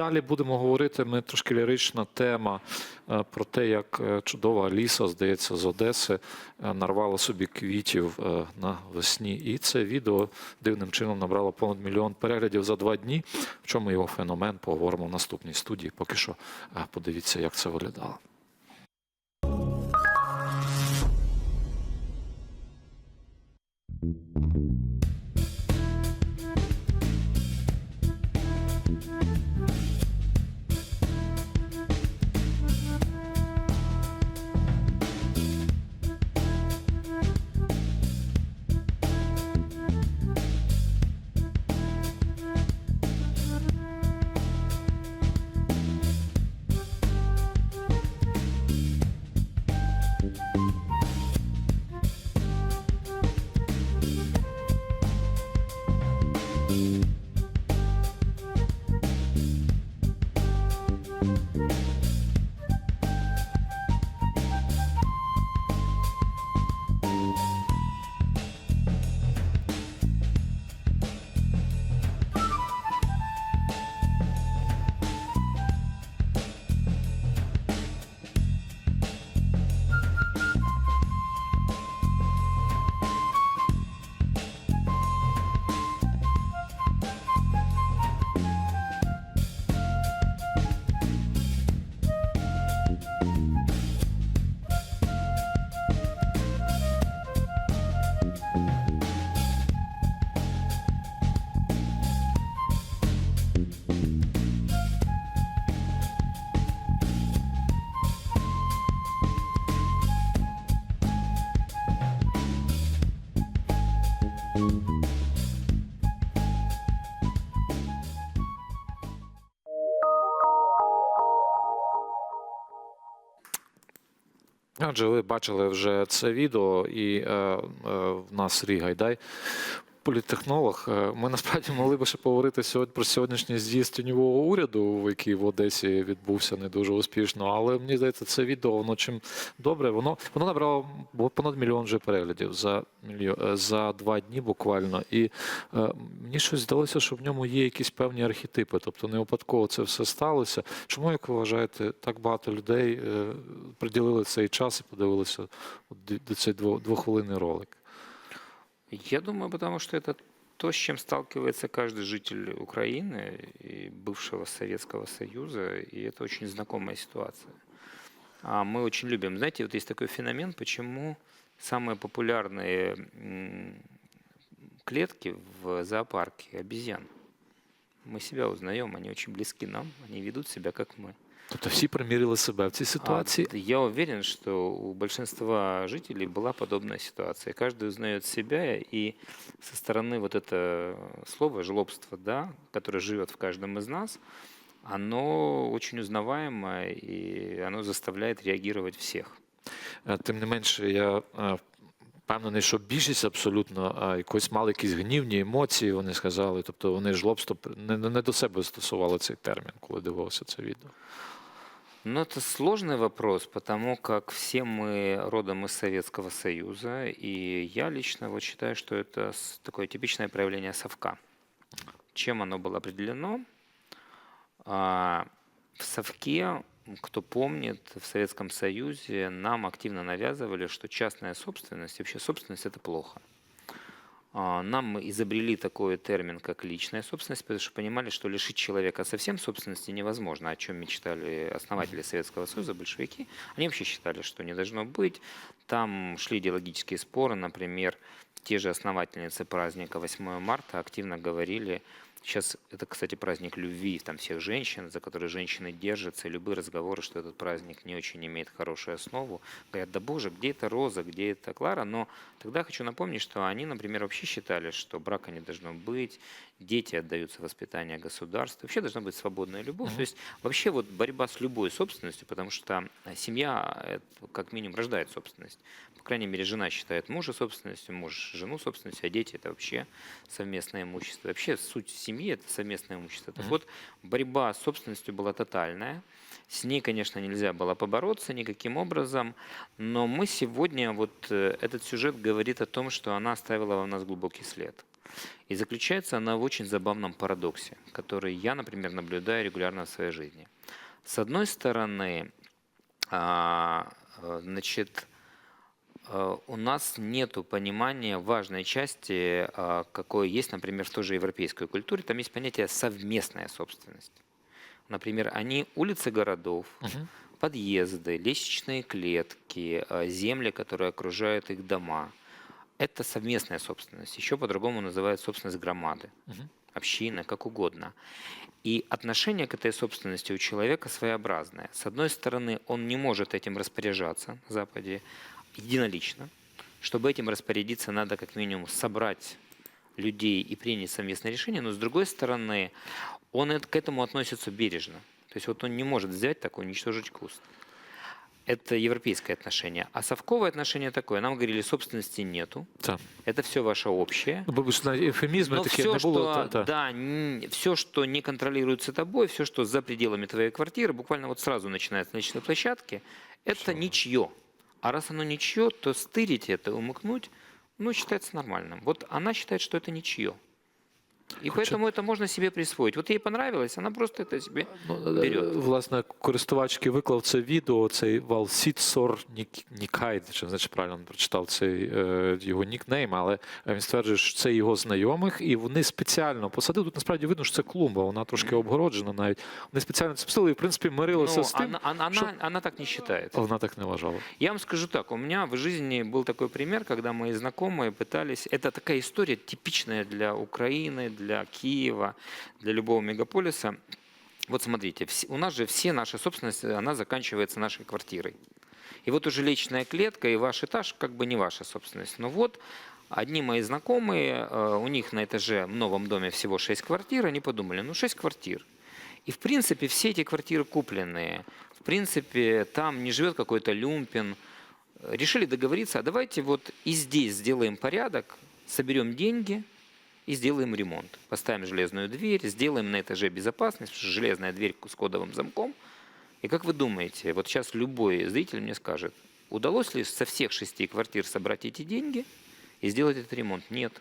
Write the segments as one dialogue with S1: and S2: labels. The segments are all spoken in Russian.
S1: далі будемо говорити. Ми трошки лірична тема е, про те, як е, чудова Аліса, здається, з Одеси е, нарвала собі квітів на весні. І це відео дивним чином набрало понад мільйон переглядів за два дні. В чому його феномен? Поговоримо в наступній студії. Поки що подивіться, як це виглядало. Отже, ви бачили вже це відео, і е, е, в нас Сергій Гайдай, політтехнолог. Е, Ми насправді могли би ще поговорити сьогодні про сьогоднішній з'їзд тіньового уряду, який в Одесі відбувся не дуже успішно. Але мені здається, це відео воно чим добре. Воно воно набрало понад мільйон вже переглядів за мільйон за два дні буквально. І е, мені щось здалося, що в ньому є якісь певні архетипи. Тобто не випадково це все сталося. Чому, як ви вважаєте, так багато людей е, приділили цей час і подивилися до цей дво- двохвилинний ролик?
S2: Я думаю, потому что это то, с чем сталкивается каждый житель Украины и бывшего Советского Союза, и это очень знакомая ситуация. А мы очень любим, знаете, вот есть такой феномен, почему самые популярные клетки в зоопарке обезьян. Мы себя узнаем, они очень близки нам, они ведут себя как мы.
S1: Тобто всі примірили себе в цій
S2: А,
S1: ситуації.
S2: д- Я уверен, что у большинства жителей была подобная ситуация. Каждый узнает себя, и со стороны вот это слово жлобство, да, которое живет в каждом из нас, оно очень узнаваемо, и оно заставляет реагировать всех.
S1: Е, Тим не менше, я е, впевнений, що більшість абсолютно е, якось мали якісь гнівні емоції, вони сказали. Тобто вони жлобство при- не, не не до себе застосували цей термін, коли дивилися це відео.
S2: Но это сложный вопрос, потому как все мы родом из Советского Союза, и я лично вот считаю, что это такое типичное проявление совка. Чем оно было определено? А, В совке, кто помнит, в Советском Союзе нам активно навязывали, что частная собственность, вообще собственность это плохо. А, Нам изобрели такой термин, как личная собственность, потому что понимали, что лишить человека совсем собственности невозможно, о чем мечтали основатели Советского Союза, большевики. Они вообще считали, что не должно быть. Там шли идеологические споры, например, те же основательницы праздника 8 марта активно говорили, сейчас это, кстати, праздник любви там всех женщин, за которые женщины держатся, и любые разговоры, что этот праздник не очень имеет хорошую основу, говорят, да боже, где это Роза, где это Клара, но тогда хочу напомнить, что они, например, вообще считали, что брака не должно быть, дети отдаются воспитание государства, вообще должна быть свободная любовь,
S1: Мгм.
S2: то есть вообще вот борьба с любой собственностью, потому что э, семья э, как минимум рождает собственность, по крайней мере, жена считает мужа собственностью, муж жену собственностью, а дети это вообще совместное имущество. Вообще суть семьи это совместное имущество. Так вот, борьба с собственностью была тотальная. С ней, конечно, нельзя было побороться никаким образом, но мы сегодня, вот э, этот сюжет говорит о том, что она оставила в нас глубокий след. И заключается она в очень забавном парадоксе, который я, например, наблюдаю регулярно в своей жизни. С одной стороны, а, э, значит, у нас нет понимания важной части, а, какое есть, например, в той же европейской культуре. Там есть понятие совместная собственность. Например, они улицы городов,
S1: Мгм.
S2: подъезды, лестничные клетки, э, земли, которые окружают их дома. Это совместная собственность. Еще по-другому называют собственность громады,
S1: Мгм.
S2: общины, как угодно. И отношение к этой собственности у человека своеобразное. С одной стороны, он не может этим распоряжаться на Западе единолично. Чтобы этим распорядиться, надо как минимум собрать людей и принять совместное решение. Но с другой стороны, он к этому относится бережно. То есть вот он не может взять такой, уничтожить куст. Это европейское отношение. А совковое отношение такое. Нам говорили, собственности нету.
S1: Так.
S2: Это все ваше общее.
S1: Ну, Вибач, на ефемізми
S2: Но все, что,
S1: та- та.
S2: да, все, что не контролируется тобой, все, что за пределами твоей квартиры, буквально вот сразу начинается с личной площадки, это ничье. А раз оно ничье, то стырить это, умыкнуть, ну, считается нормальным. Вот она считает, что это ничье. И
S1: Хоча-
S2: поэтому это можно себе присвоить. Вот ей понравилось, она просто это себе
S1: Ну, е,
S2: берет.
S1: Власне, користувачки виклав це відео, цей Валсітсор Нікайд, чи не знаю, чи правильно він прочитав цей е, його нікнейм, але він стверджує, що це його знайомих, і вони спеціально посадили. Тут насправді видно, що це клумба, вона трошки обгороджена навіть. Вони спеціально це посадили і, в принципі, мирилися
S2: Ну,
S1: з тим,
S2: она, она,
S1: что-
S2: она, она так не считает.
S1: а вона так не вважала.
S2: Я вам скажу так, у меня в жизни был такой пример, когда мои знакомые пытались... Это такая история типичная для Украины, для Киева, для любого мегаполиса. Вот смотрите, у нас же все наша собственность, она заканчивается нашей квартирой. И вот уже личная клетка и ваш этаж как бы не ваша собственность. Но вот одни мои знакомые, э, у них на этаже в новом доме всего 6 квартир, они подумали, ну 6 квартир. И в принципе все эти квартиры купленные. В принципе там не живет какой-то люмпин. Решили договориться, а давайте вот и здесь сделаем порядок, соберем деньги и сделаем ремонт. Поставим железную дверь, сделаем на этаже безопасность, потому что железная дверь с кодовым замком. И как вы думаете, вот сейчас любой зритель мне скажет, удалось ли со всех шести квартир собрать эти деньги и сделать этот ремонт? Нет.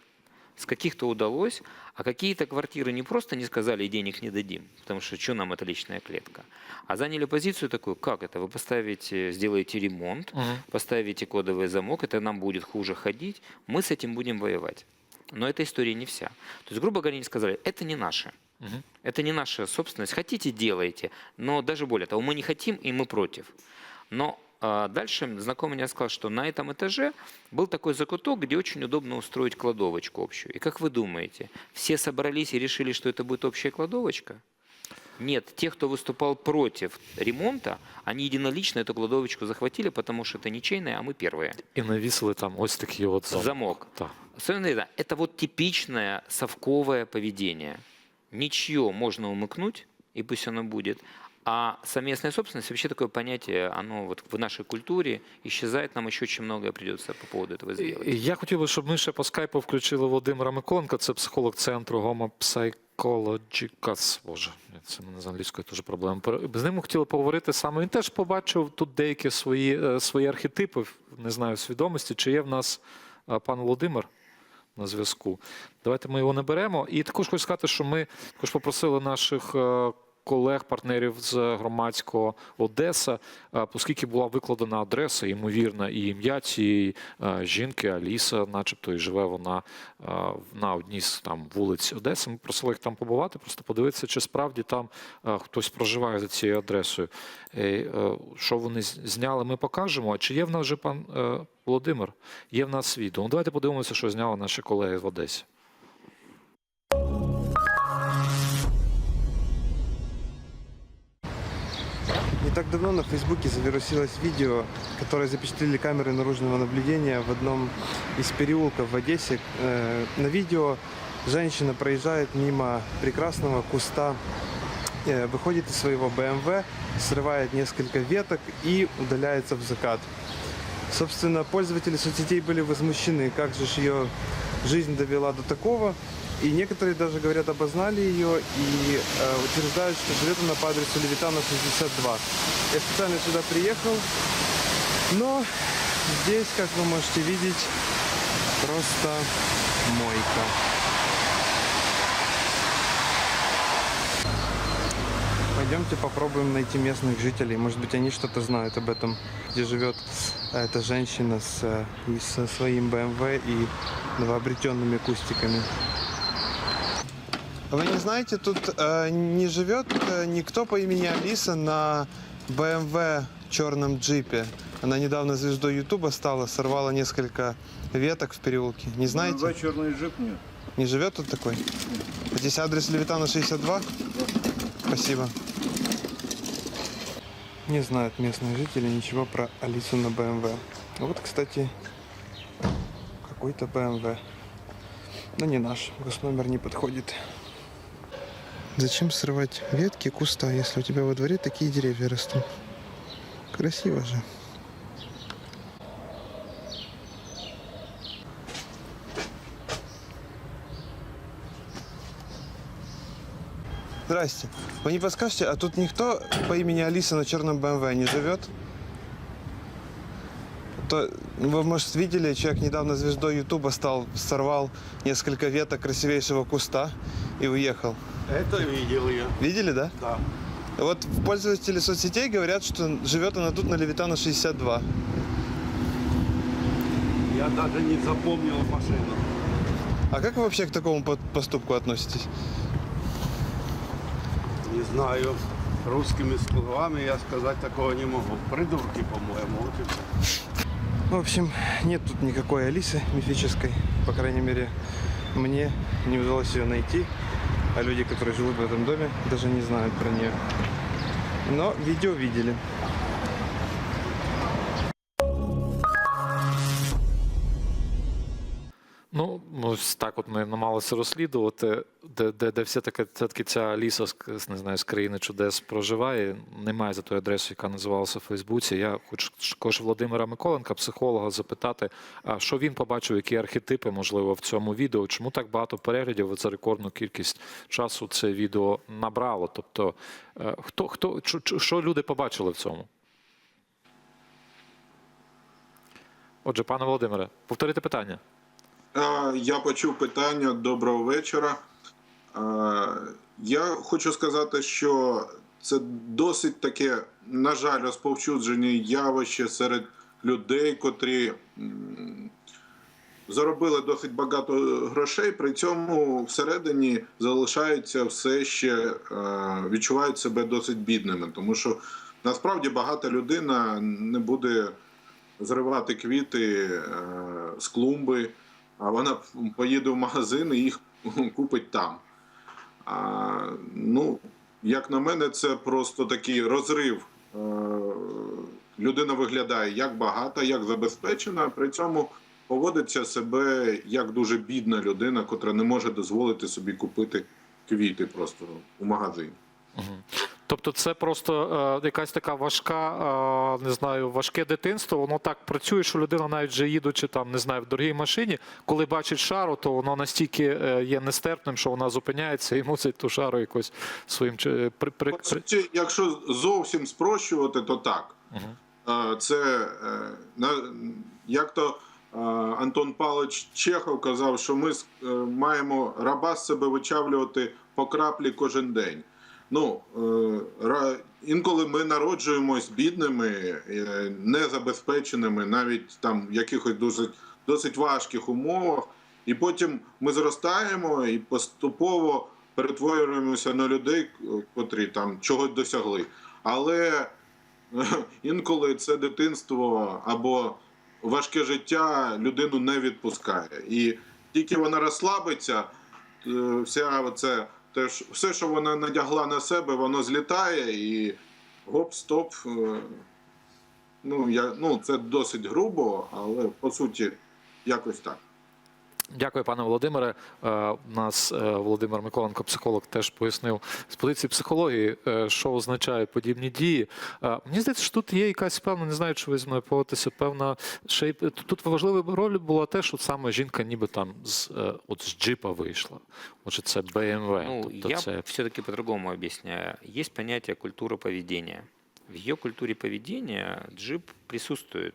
S2: С каких-то удалось, а какие-то квартиры не просто не сказали, и денег не дадим, потому что что нам это личная клетка, а заняли позицию такую, как это, вы поставите, сделаете ремонт,
S1: Мгм.
S2: поставите кодовый замок, это нам будет хуже ходить, мы с этим будем воевать. Но эта история не вся. То есть, грубо говоря, они сказали, это не наше.
S1: Мгм.
S2: Это не наша собственность. Хотите, делайте. Но даже более того, мы не хотим, и мы против. Но а, дальше знакомый мне сказал, что на этом этаже был такой закуток, где очень удобно устроить кладовочку общую. И как вы думаете, все собрались и решили, что это будет общая кладовочка? Нет, те, кто выступал против ремонта, они единолично эту кладовочку захватили, потому что это ничейная, а мы первые.
S1: І навісили там ось такий от зам-
S2: Замок.
S1: Так.
S2: Особенно это, это вот типичное совковое поведение. Ничье можно умыкнуть, и пусть оно будет. А совместная собственность, вообще такое понятие, оно вот в нашей культуре исчезает, нам еще очень многое придется по поводу этого сделать.
S1: І Я хотів би, щоб ми ще по скайпу включили Володимира Миколенка, це психолог центру Homo Psychologicus. Боже, це мене з англійською дуже проблема. Пер- З ним ми хотіли поговорити саме. Він теж побачив тут деякі свої, е, свої архетипи, не знаю, свідомості. Чи є в нас е, пан Володимир На зв'язку? Давайте ми його наберемо. І також хочу сказати, що ми також попросили наших. Колег, партнерів з громадського Одеса, е, оскільки була викладена адреса, ймовірна, і ім'я цієї е, жінки Аліса, начебто, і живе вона е, на одній з там вулиць Одеси. Ми просили їх там побувати, просто подивитися, чи справді там хтось проживає за цією адресою. Що вони зняли, ми покажемо. А чи є в нас вже пан Володимир? Є в нас відео. Ну, давайте подивимося, що зняли наші колеги в Одесі.
S3: Не так давно на Фейсбуке завирусилось видео, которое запечатлели камеры наружного наблюдения в одном из переулков в Одессе. Э, На видео женщина проезжает мимо прекрасного куста, э, выходит из своего БМВ, срывает несколько веток и удаляется в закат. Собственно, пользователи соцсетей были возмущены, как же ее жизнь довела до такого. И некоторые даже говорят, обознали ее и э, утверждают, что живет она по адресу Левитана 62. Я специально сюда приехал, но здесь, как вы можете видеть, просто мойка. Пойдемте попробуем найти местных жителей. Может быть, они что-то знают об этом, где живет э, эта женщина с, э, со своим БМВ эм и новообретенными кустиками. Вы не знаете, тут э, не живет э, никто по имени Алиса на БМВ черном джипе. Она недавно звездой Ютуба стала, сорвала несколько веток в переулке. Не знаете?
S4: БМВ черный джип нет.
S3: Не живет тут такой? Здесь адрес Левитана 62? Спасибо. Не знают местные жители ничего про Алису на БМВ. Вот, кстати, какой-то БМВ. Но не наш, госномер не подходит. Зачем срывать ветки куста, если у тебя во дворе такие деревья растут? Красиво же. Здрасте. Вы не подскажете, а тут никто по имени Алиса на черном БМВ не живет? То, ну, вы, может, видели, человек недавно звездой Ютуба стал, сорвал несколько веток красивейшего куста и уехал.
S4: Это видел я.
S3: Видели, да?
S4: Да.
S3: Вот пользователи соцсетей говорят, что живет она тут на Левитана 62.
S4: Я даже не запомнил машину.
S3: А как вы вообще к такому по- поступку относитесь?
S4: Не знаю. Русскими словами я сказать такого не могу. Придурки, по-моему. Вот и.
S3: В общем, нет тут никакой Алисы мифической. По крайней мере, мне не удалось ее найти. А люди, которые живут в этом доме, даже не знают про нее. Но видео видели.
S1: Так от ми намагалися розслідувати, де, де, де все таки, все-таки ця ліса не знаю, з країни чудес проживає. Немає за тою адресою, яка називалася в Фейсбуці. Я хочу також Володимира Миколенка, психолога, запитати, а що він побачив, які архетипи, можливо, в цьому відео. Чому так багато переглядів за рекордну кількість часу це відео набрало? Тобто, е, хто, хто, що люди побачили в цьому? Отже, пане Володимире, повторите питання.
S5: Я почув питання. Доброго вечора. Я хочу сказати, що це досить таке, на жаль, розповсюджене явище серед людей, котрі заробили досить багато грошей, при цьому всередині залишаються все ще відчувають себе досить бідними, тому що насправді багата людина не буде зривати квіти е, з клумби а вона поїде в магазин і їх купить там. А, ну, як на мене, це просто такий розрив. Е, Людина виглядає як багата, як забезпечена, при цьому поводиться себе як дуже бідна людина, котра не може дозволити собі купити квіти просто у магазині.
S1: Тобто, це просто е, якась така важка, е, не знаю, важке дитинство. Воно так працює, що людина, навіть вже їдучи там, не знаю, в дорогій машині, коли бачить шару, то воно настільки е, є нестерпним, що вона зупиняється і мусить ту шару якось своїм при, при,
S5: якщо зовсім спрощувати, то так. Е, Це як то Антон Павлович Чехов казав, що ми маємо раба з себе вичавлювати по краплі кожен день. Ну, е, інколи ми народжуємось бідними, е, незабезпеченими, навіть там в якихось досить, досить важких умовах. І потім ми зростаємо і поступово перетворюємося на людей, котрі там чогось досягли. Але інколи це дитинство або важке життя людину не відпускає. І тільки вона розслабиться, е, вся оце, теж, все, що вона надягла на себе, воно злітає і гоп-стоп. е, Ну, я, ну, це досить грубо, але по суті, якось так.
S1: Дякую, пане Володимире. Е, У нас е, Володимир Миколенко, психолог, теж пояснив з позиції психології, е, що означають подібні дії. Е, Мені здається, що тут є якась певна, не знаю, чи ви зі мною погодитеся, певна ще й тут важлива роль була те, що саме жінка ніби там з е, от з джипа вийшла. Отже, це BMW.
S2: Ну,
S1: тобто
S2: я
S1: це
S2: все-таки по-другому объясняю. Есть понятие культура поведения. В ее культуре поведения джип присутствует.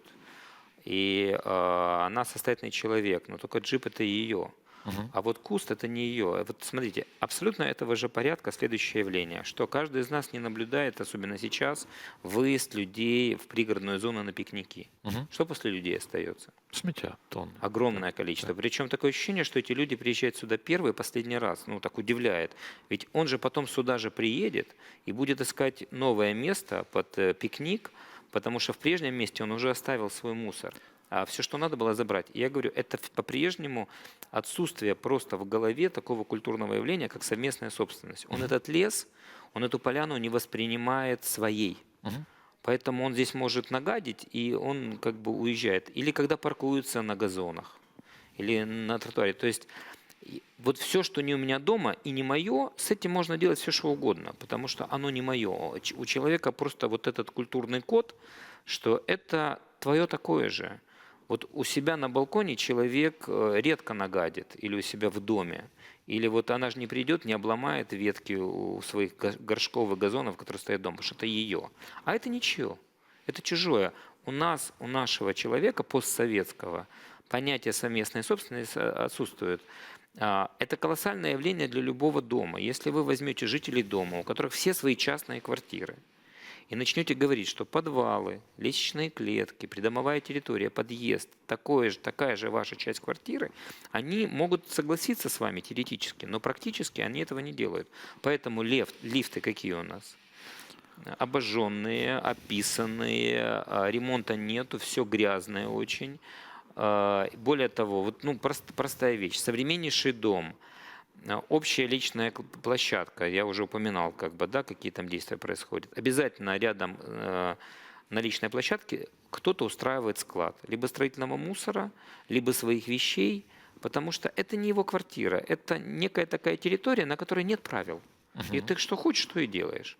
S2: И э, она состоятельный человек, но только джип это ее.
S1: Мгм.
S2: А вот куст это не ее. Вот смотрите, абсолютно этого же порядка следующее явление, что каждый из нас не наблюдает, особенно сейчас, выезд людей в пригородную зону на пикники.
S1: Мгм.
S2: Что после людей остается?
S1: Сміття тонни.
S2: Огромное количество. Причем такое ощущение, что эти люди приезжают сюда первый и последний раз. Ну, так удивляет. Ведь он же потом сюда же приедет и будет искать новое место под э, пикник, потому что в прежнем месте он уже оставил свой мусор. А все, что надо было забрать. И я говорю, это по-прежнему отсутствие просто в голове такого культурного явления, как совместная собственность. Он этот лес, он эту поляну не воспринимает своей. Поэтому он здесь может нагадить, и он как бы уезжает. Или когда паркуются на газонах, или на тротуаре. То есть вот все, что не у меня дома и не мое, с этим можно делать все, что угодно, потому что оно не мое. У человека просто вот этот культурный код, что это твое такое же. Вот у себя на балконе человек э, редко нагадит, или у себя в доме. Или вот она же не придет, не обломает ветки у своих га- горшков и газонов, которые стоят дома, потому что это ее. А это ничего. Это чужое. У нас, у нашего человека постсоветского, понятие совместной собственности отсутствует. А, Это колоссальное явление для любого дома. Если вы возьмете жителей дома, у которых все свои частные квартиры, и начнете говорить, что подвалы, лестничные клетки, придомовая территория, подъезд, такое же, такая же ваша часть квартиры, они могут согласиться с вами теоретически, но практически они этого не делают. Поэтому лев, лифты какие у нас? Обожженные, описанные, а, ремонта нету, все грязное очень. А, Более того, вот, ну, прост- простая вещь. Современнейший дом, а, общая личная площадка, я уже упоминал, как бы, да, какие там действия происходят. Обязательно рядом э, на личной площадке кто-то устраивает склад либо строительного мусора, либо своих вещей, потому что это не его квартира, это некая такая территория, на которой нет правил. И ты что хочешь, то и делаешь.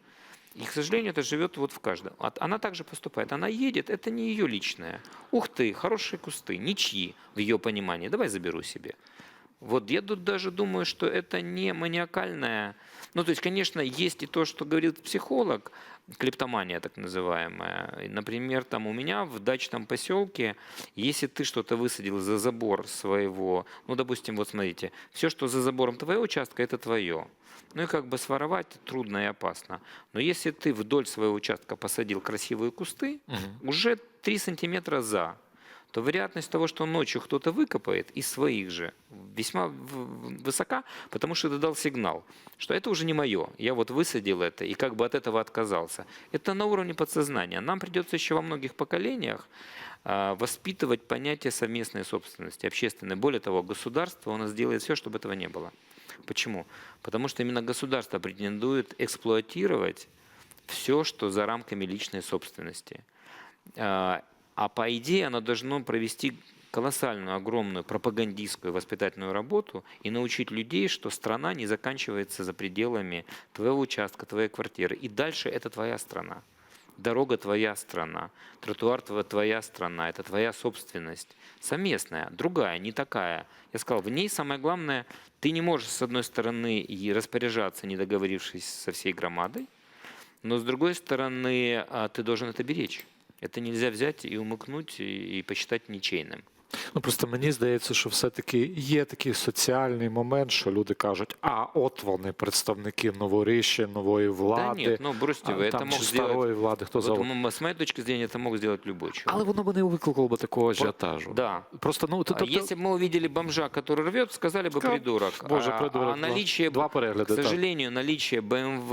S2: И, к сожалению, это живет вот в каждом. А Она также поступает. Она едет, это не ее личное. Ух ты, хорошие кусты, ничьи в ее понимании. Давай заберу себе. Вот я тут даже думаю, что это не маниакальное. Ну, то есть, конечно, есть и то, что говорит психолог, клептомания так называемая. Например, там у меня в дачном поселке, если ты что-то высадил за забор своего, ну, допустим, вот смотрите, все, что за забором твоего участка, это твое. Ну и как бы своровать трудно и опасно. Но если ты вдоль своего участка посадил красивые кусты,
S1: Мгм.
S2: уже 3 сантиметра за, то вероятность того, что ночью кто-то выкопает из своих же, весьма высока, потому что ты дал сигнал, что это уже не мое. Я вот высадил это и как бы от этого отказался. Это на уровне подсознания. Нам придется еще во многих поколениях а, воспитывать понятие совместной собственности, общественной. Более того, государство у нас делает все, чтобы этого не было. Почему? Потому что именно государство претендует эксплуатировать все, что за рамками личной собственности. А по идее оно должно провести колоссальную, огромную пропагандистскую воспитательную работу и научить людей, что страна не заканчивается за пределами твоего участка, твоей квартиры. И дальше это твоя страна. Дорога твоя страна, тротуар тво- твоя страна, это твоя собственность. Совместная, другая, не такая. Я сказал, в ней самое главное, ты не можешь с одной стороны и распоряжаться, не договорившись со всей громадой, но с другой стороны, а, ты должен это беречь. Это нельзя взять і умикнуть і і посчитати нічийним.
S1: Ну просто мені здається, що все-таки є такий соціальний момент, що люди кажуть, а от вони представники новоріші, нової
S2: Да
S1: влади,
S2: нет, ну бросьте
S1: а,
S2: вы, это
S1: там
S2: мог
S1: чи
S2: сделать...
S1: старої влади, хто
S2: вот,
S1: завгодно.
S2: м- с моей точки зрения, это мог сделать любой человек.
S1: Але воно б не викликало б такого ажіотажу.
S2: Да.
S1: Просто ну
S2: А
S1: тобто,
S2: Если бы мы увидели бомжа, который рвет, сказали бы
S1: Сказал,
S2: придурок.
S1: Боже,
S2: а,
S1: придурок,
S2: а
S1: да.
S2: наличие,
S1: Два
S2: к
S1: перегляди. так.
S2: сожалению, наличие БМВ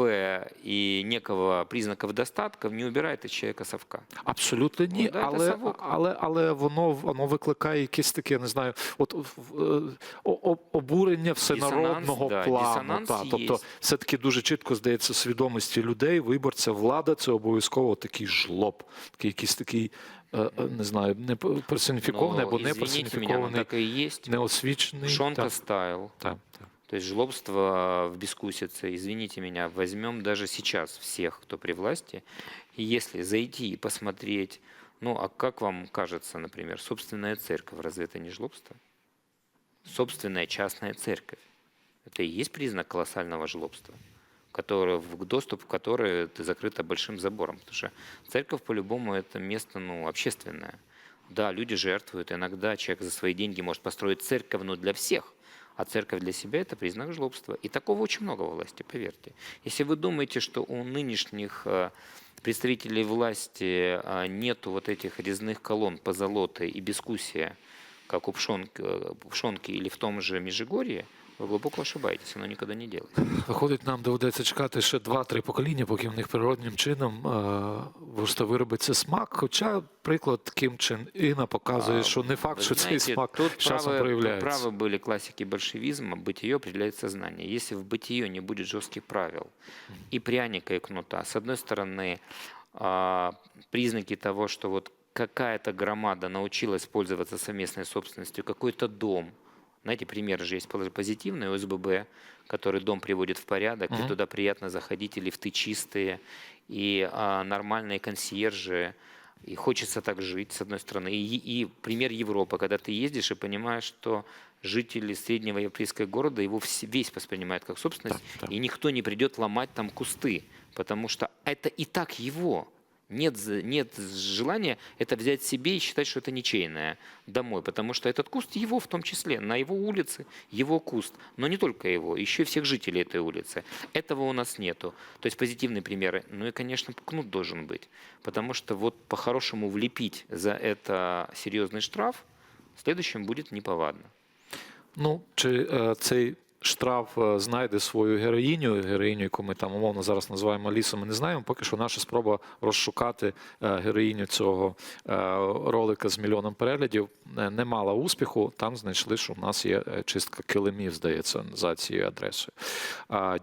S2: и некого признаков достатков не убирает из человека совка.
S1: Абсолютно ні,
S2: Ну, да, це
S1: але,
S2: совок.
S1: але, але воно, воно викликає якесь таке, не знаю, от е, обурення всенародного
S2: да,
S1: плану. Та, тобто, все-таки дуже чітко здається свідомості людей, виборця, влада це обов'язково такий жлоб, такий якийсь такий, е, е, не знаю, не персоніфікований або не персоніфікований, неосвічений.
S2: Шонка стайл.
S1: так, так.
S2: То есть жлобство в бескусице, извините меня, возьмем даже сейчас всех, кто при власти, и если зайти и посмотреть, ну а как вам кажется, например, собственная церковь, разве это не жлобство? Собственная частная церковь. Это и есть признак колоссального жлобства, которое, в доступ в которое ты закрыто большим забором. Потому что церковь по-любому это место ну, общественное. Да, люди жертвуют. Иногда человек за свои деньги может построить церковь, но для всех. А церковь для себя это признак жлобства. И такого очень много во власти, поверьте. Если вы думаете, что у нынешних э, представителей власти а, нету вот этих резных колонн позолоты и бескусия, как у Пшонки, э, Пшонки или в том же Межигорье, вы глубоко ошибаетесь, оно никогда не делает.
S1: Виходить, нам доведеться чекати ще два-три покоління, поки в них природнім чином е, просто виробиться смак. Хоча приклад Кім Чен Іна показує,
S2: А,
S1: що не факт,
S2: Вы
S1: що цей
S2: знаете,
S1: смак
S2: тут
S1: з часом
S2: правы, тут
S1: проявляється.
S2: правы были классики большевизма, бытие определяет сознание. Если в бытие не будет жестких правил и пряника, и кнута, с одной стороны, а, признаки того, что вот какая-то громада научилась пользоваться совместной собственностью, какой-то дом, знаете, пример же есть позитивный ОСББ, который дом приводит в порядок, и
S1: Мгм.
S2: туда приятно заходить, и лифты чистые, и а, нормальные консьержи, и хочется так жить, с одной стороны. И, и пример Европы, когда ты ездишь и понимаешь, что жители среднего европейского города его весь воспринимают как собственность,
S1: Так, так.
S2: и никто не придет ломать там кусты, потому что это и так его. Нет, нет желания это взять себе и считать, что это ничейное домой, потому что этот куст его в том числе, на его улице его куст, но не только его, еще и всех жителей этой улицы. Этого у нас нету. То есть позитивные примеры. Ну и, конечно, кнут должен быть, потому что вот по-хорошему влепить за это серьезный штраф в следующем будет неповадно.
S1: Ну, чи е, цей штраф е, знайде свою героїню, героїню, яку ми там умовно зараз називаємо лісом, ми не знаємо. Поки що наша спроба розшукати е, героїню цього е, ролика з мільйоном переглядів не мала успіху. Там знайшли, що в нас є чистка килимів, здається, за цією адресою.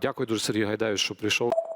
S1: Дякую дуже Сергій Гайдаю, що прийшов.